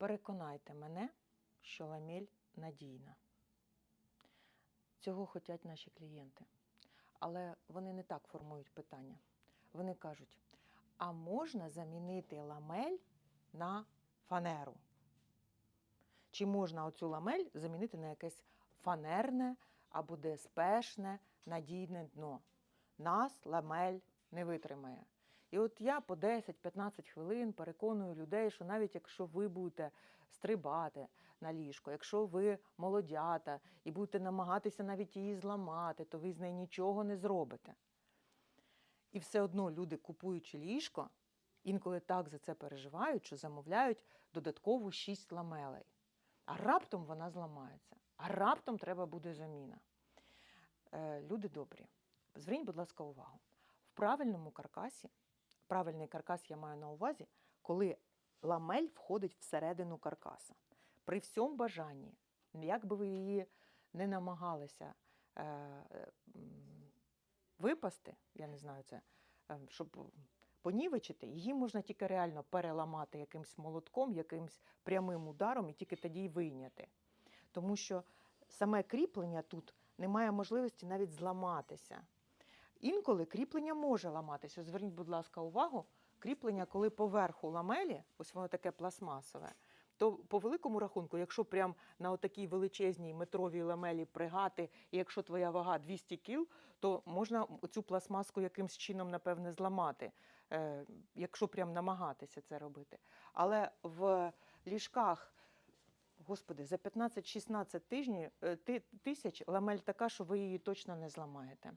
Переконайте мене, що ламель надійна. Цього хочуть наші клієнти. Але вони не так формують питання. Вони кажуть: а можна замінити ламель на фанеру? Чи можна оцю ламель замінити на якесь фанерне або ДСПшне надійне дно? Нас ламель не витримає. І от я по 10-15 хвилин переконую людей, що навіть якщо ви будете стрибати на ліжко, якщо ви молодята і будете намагатися навіть її зламати, то ви з нею нічого не зробите. І все одно люди, купуючи ліжко, інколи так за це переживають, що замовляють додатково 6 ламелей. А раптом вона зламається, а раптом треба буде заміна. Е, люди добрі, зверніть, будь ласка, увагу. В правильному каркасі, правильний каркас я маю на увазі, коли ламель входить всередину каркаса. При всьому бажанні, як би ви її не намагалися е, випасти, я не знаю це, е, щоб понівечити, її можна тільки реально переламати якимсь молотком, якимсь прямим ударом і тільки тоді й вийняти. Тому що саме кріплення тут не має можливості навіть зламатися. Інколи кріплення може ламатися. Зверніть, будь ласка, увагу, кріплення, коли поверху ламелі, ось воно таке пластмасове, то по великому рахунку, якщо прям на отакій величезній метровій ламелі пригати, і якщо твоя вага 200 кіл, то можна цю пластмаску якимсь чином, напевне, зламати, е, якщо прям намагатися це робити. Але в ліжках Господи, за 15-16 тижнів е, тисяч ламель така, що ви її точно не зламаєте.